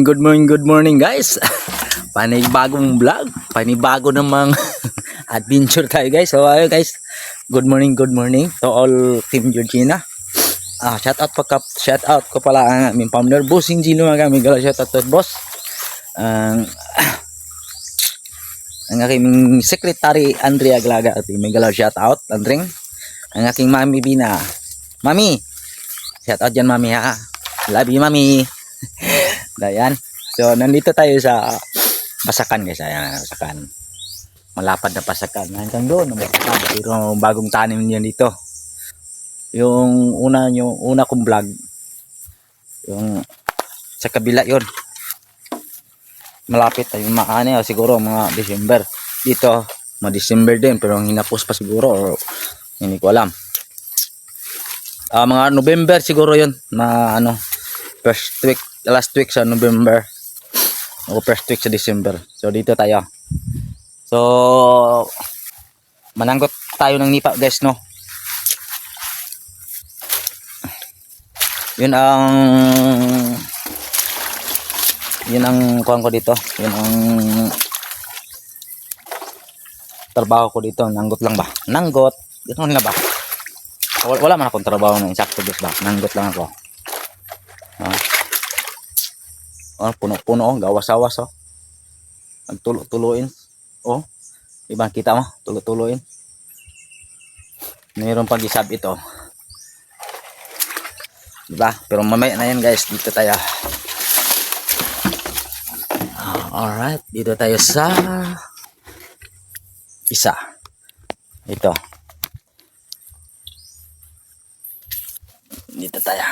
Good morning, good morning guys. Panibagong vlog, panibago namang adventure tayo guys. So ayo guys, good morning, good morning to all Team Georgina. Ah, shout out pa shout out ko pala ang aming founder, Bossing Gino mga kami. Gala shout out to boss. Ang ang aking secretary Andrea Glaga at may galaw shout out Andring. Ang aking mami Bina. Mami, shout out dyan mami ha. Love you mami. Ayan. So, nandito tayo sa Pasakan guys. Ayan, Pasakan. Malapad na Pasakan. Hanggang doon, Pasakan. Pero bagong tanim niyan dito. Yung una, yung una kong vlog, yung sa kabila yon malapit tayo maani o siguro mga December dito mga December din pero hinapos pa siguro or hindi ko alam Ah, mga November siguro yon na ano first week last week sa November. O first week sa December. So dito tayo. So mananggot tayo ng nipa guys no? Yun ang yun ang kuhan ko dito. Yun ang trabaho ko dito. Nanggot lang ba? Nanggot. Ganoon nga ba? Wala, wala man akong trabaho ng insakto guys ba? Nanggot lang ako. Ah. Oh, puno-puno oh, gawas-awas oh. Nagtulo-tuloin. Oh. Ibang kita mo, tulo-tuloin. Mayroon pang isab ito. Diba? Pero mamaya na yan guys, dito tayo. Ah, Alright, dito tayo sa isa. Ito. Dito tayo.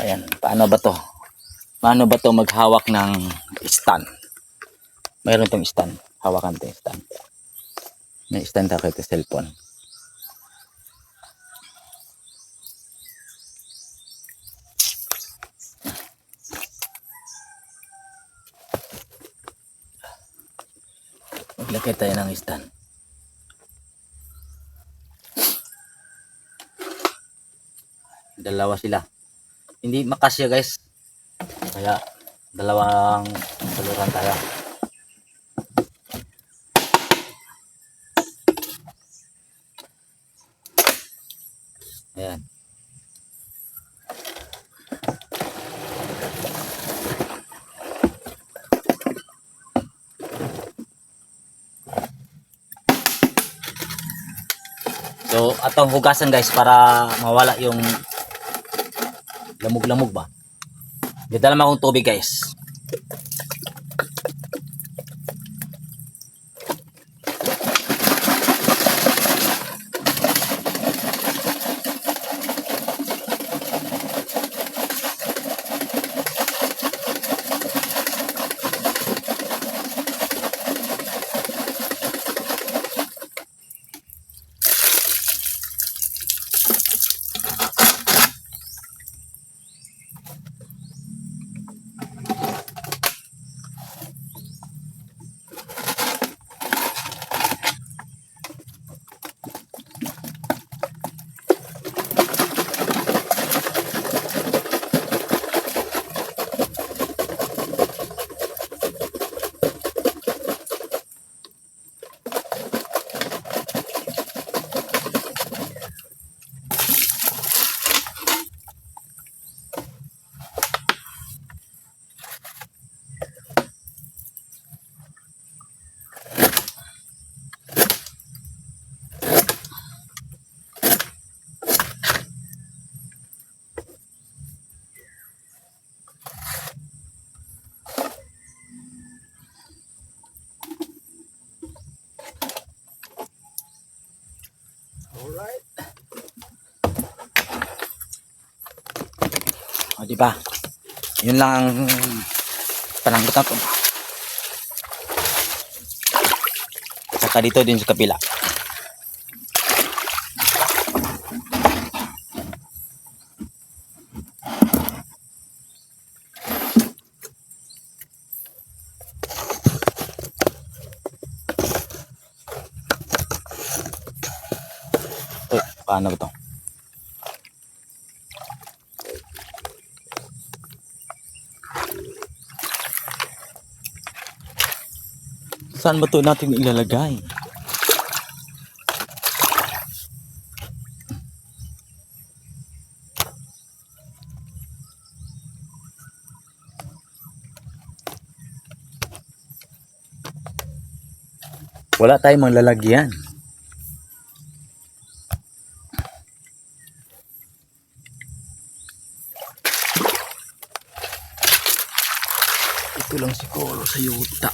Ayan, paano ba to? Paano ba to maghawak ng stand? Mayroon tong stand. Hawakan to yung stand. May stand ako ito cellphone. Maglagay tayo ng stand. Dalawa sila hindi makasya guys kaya dalawang saluran tayo ayan So, atong hugasan guys para mawala yung lamog-lamog ba? Dadala mo akong tubig guys. Alright. O, di ba? Yun lang ang pananggot natin. Saka dito din sa kapila. Uy, paano ba to? Saan ba to natin ilalagay? Wala tayong lalagyan. Ito lang siguro sa yuta.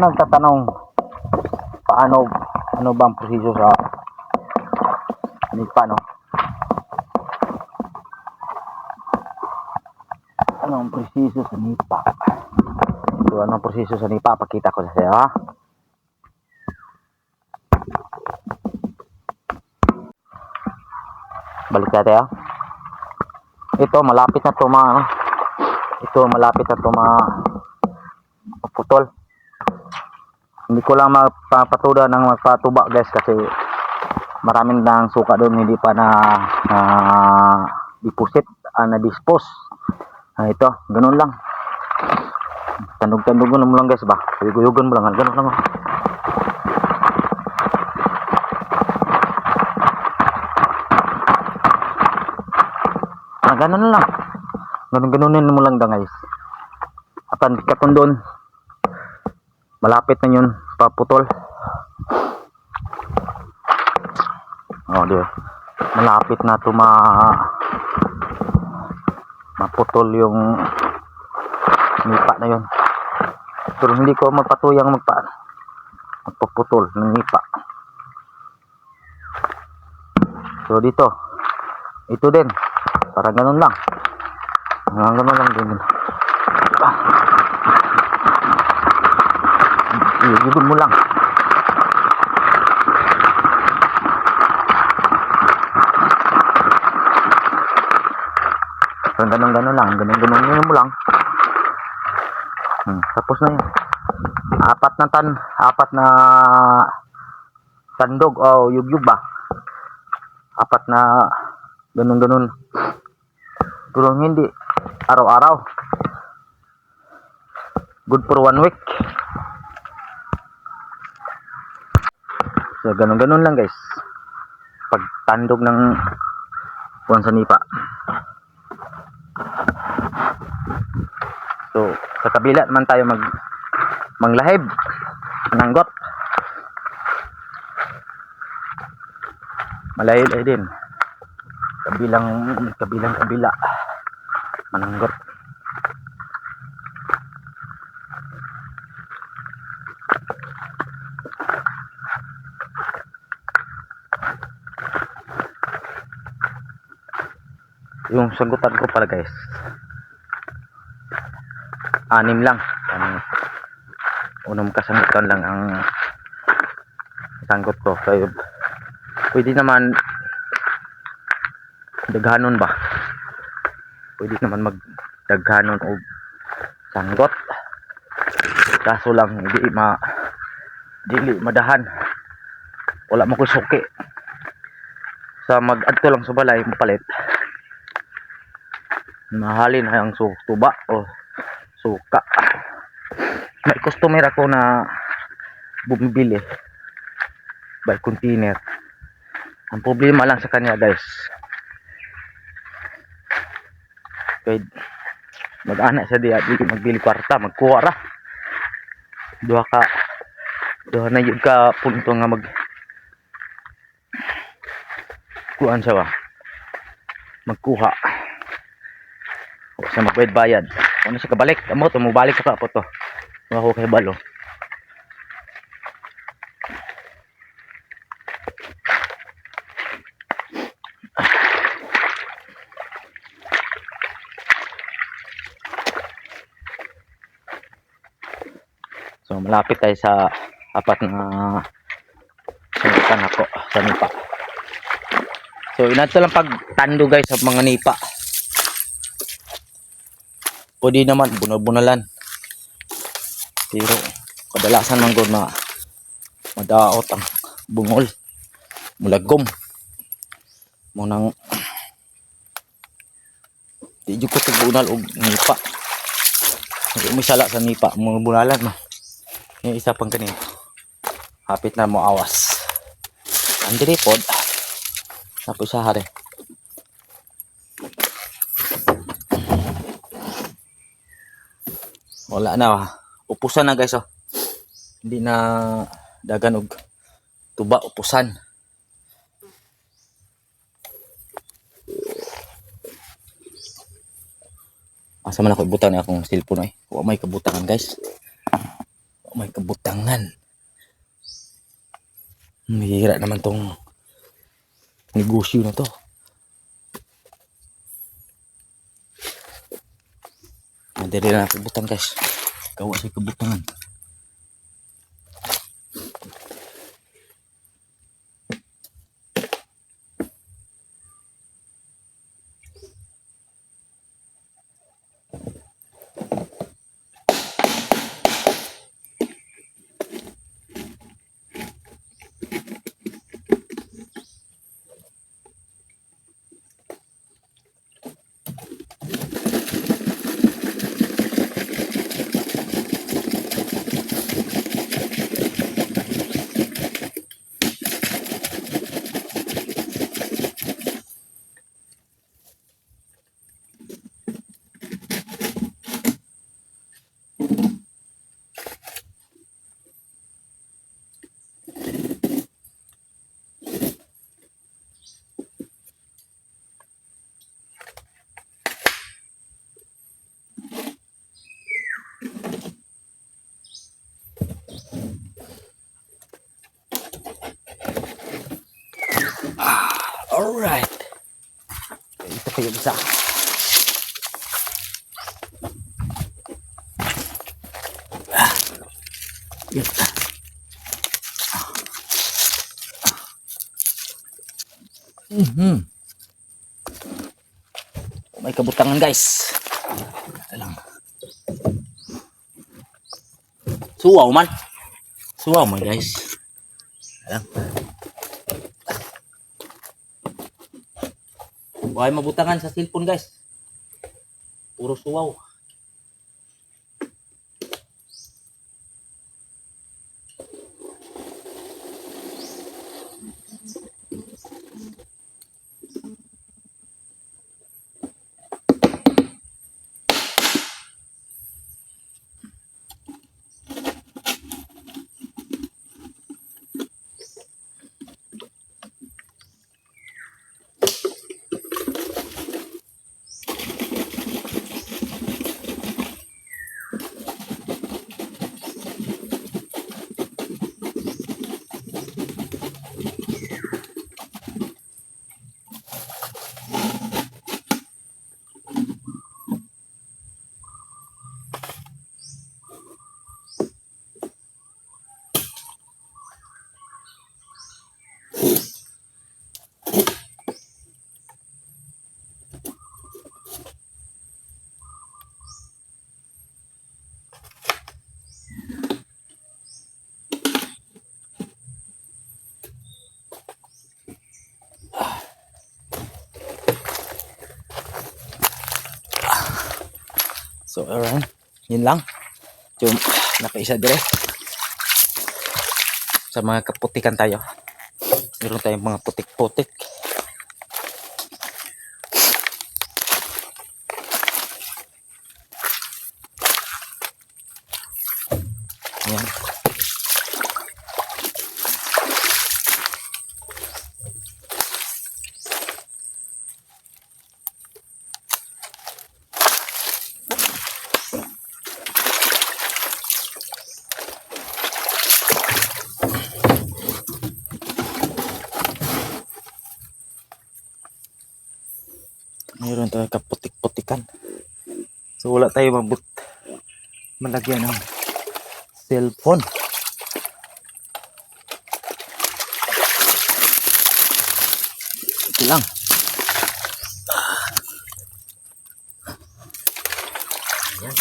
Nagtatanong paano ano bang proseso sa nipa no? Ano ang proseso sa nipa? So, ano ang proseso sa nipa? Pakita ko sa iyo ha. Balik natin ha. Ito, malapit na to mga ano. Ito, malapit na to mga putol. Hindi ko lang mapapatuda ng magpatuba guys kasi maraming nang suka doon hindi pa na na deposit, ah, na dispose. Ah, ito, ganun lang. Tandog-tandogon mo lang guys ba? Guyugan mo lang, ganun lang. oh. Ah, ganun lang. Ganun-ganunin mo lang da guys. Apan katong doon. Malapit na yun. Paputol. Oh, di. Malapit na to ma maputol yung nipa na yun. Pero hindi ko magpatuyang magpa magpuputol ng nipa. So dito. Ito din. Parang ganun lang. Parang ganun lang din. Iigibin mo lang. So, ganun ganun lang. Ganun ganun ganun mo lang. Hmm, tapos na yun. Apat na tan, apat na tandog o yugyug ba? Apat na ganun ganun. Pero hindi araw-araw. Good for one week. So ganun ganun lang guys. Pagtandog ng kuwan sa nipa. So sa kabila naman tayo mag manglahib nanggot. Malayo ay din. Kabilang kabilang kabila mananggot. Yung sagutan ko pala guys. Anim lang. Ang unang kasagutan lang ang sanggot ko. Kaya pwede naman daghanon ba? Pwede naman magdaghanon o sanggot. Kaso lang hindi ma dili madahan. Wala mo ko. Sa mag-adto lang sa balay mapalit. Mahalin na ang tuba o suka. May customer ako na bumibili by container. Ang problema lang sa kanya guys. Kay mag-ana siya di di magbili kwarta, magkuha ra. Duha ka duha na yun ka punto nga mag kuan siya ba? Magkuha. Sa magbayad bayad. Ano siya kabalik? Amo to mo balik sa kapo to. Ako kay balo. So malapit tayo sa apat na sinipan ako sa nipa. So inato lang pagtando guys sa mga nipa. Pwede naman bunal-bunalan. Pero kadalasan man gud na madaot ang bungol. Mulagom. Mo nang di jud ko tigbunal og nipa. Hindi mo sala sa nipa, bunalan mo. Yung isa pang kanina. Hapit na mo awas. Andiri pod. Tapos sa hari. Wala na. Upusan na guys oh. Hindi na dagan og tuba upusan. Asa man ako ibutan ni akong cellphone ay. Wa may kabutangan guys. Wa may kabutangan. Mahira naman tong negosyo na to. Madali na ako butang guys. Kawa sa kabutangan. Alright. Ito kayo isa. Ah. Yun. Mhm. May kabutangan guys. Lang. Suwaw man. Suwaw man guys. Alam. Huwag mabutangan sa cellphone guys. Puro suwaw. Alright. Yun lang. Yung napaisa dire. Sa mga kaputikan tayo. Meron tayong mga putik-putik. Ayan. Tayo kaputik-putikan. So wala tayo mabut malagyan ng cellphone. Ito lang. Ayan.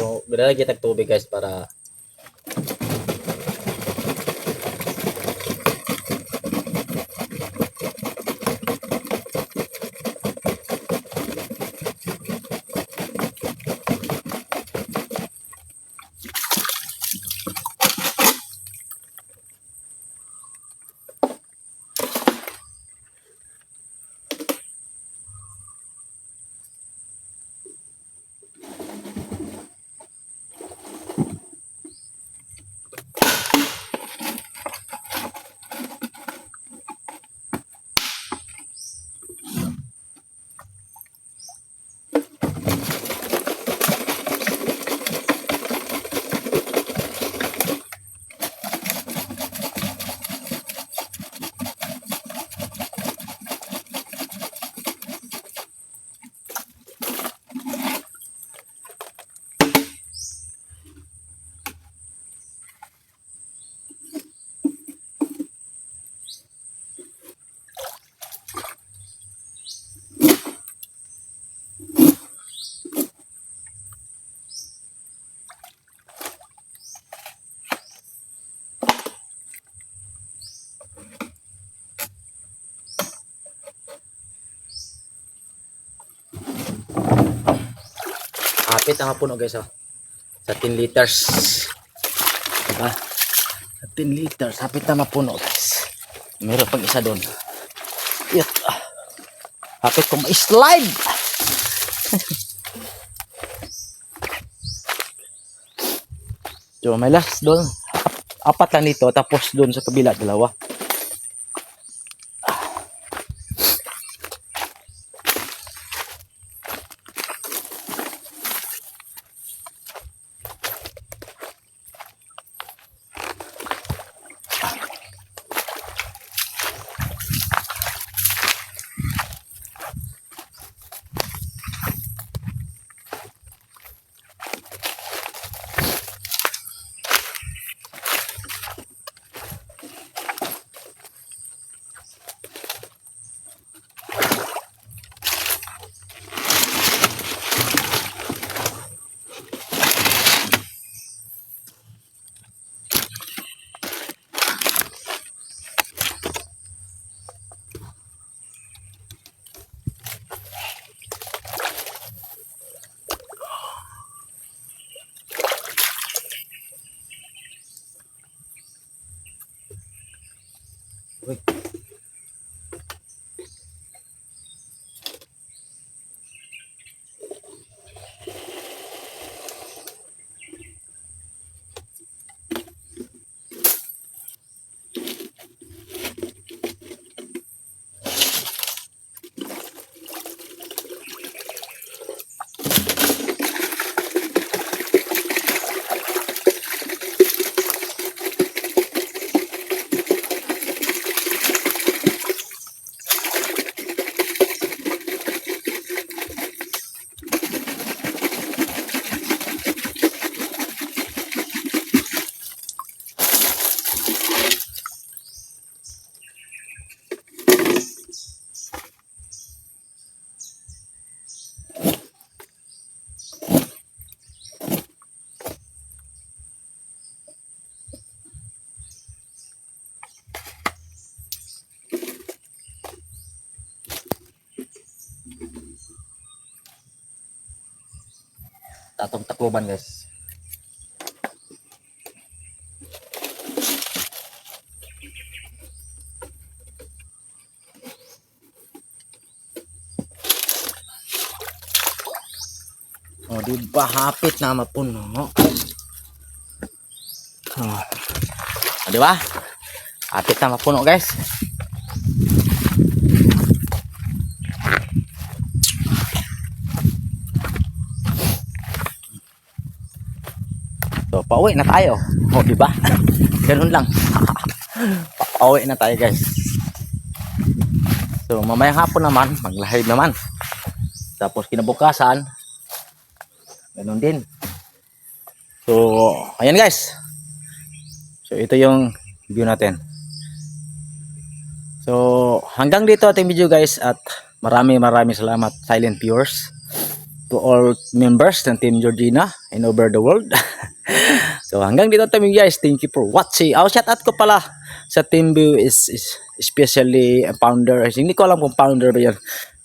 So, binalagyan kita ng tubig guys para Kapit ang puno guys oh. Sa 10 liters. Diba? Sa 10 liters. Kapit na mapuno guys. Meron pang isa doon. Yut. Kapit ko ma-slide. so may last doon. Ap- Apat lang dito. Tapos doon sa kabila dalawa. Uy. Takloban guys. Oh, di ba hapit na mapuno. Oh. Di ba? Hapit na guys. Pauwi na tayo. O, di ba? Ganun lang. pauwi na tayo, guys. So, mamayang hapon naman, mag-live naman. Tapos, kinabukasan, ganun din. So, ayan, guys. So, ito yung view natin. So, hanggang dito ating video, guys. At marami marami salamat, silent viewers to all members ng Team Georgina and over the world. so hanggang dito kami guys. Thank you for watching. Oh, shout out ko pala sa Team View is, is especially founder. Hindi ko alam kung founder ba yan.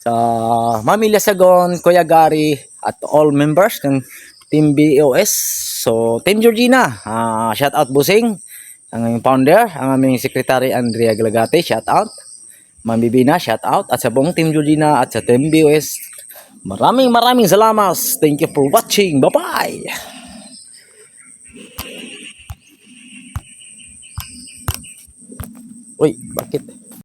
Sa Mami Lasagon, Kuya Gary, at all members ng Team BOS. So, Team Georgina, ah, shout out Busing, ang aming founder, ang aming secretary Andrea Glagate, shout out. Mami Bina, shout out. At sa buong Team Georgina at sa Team BOS, Maraming maraming salamat. Thank you for watching. Bye-bye. Uy, bakit?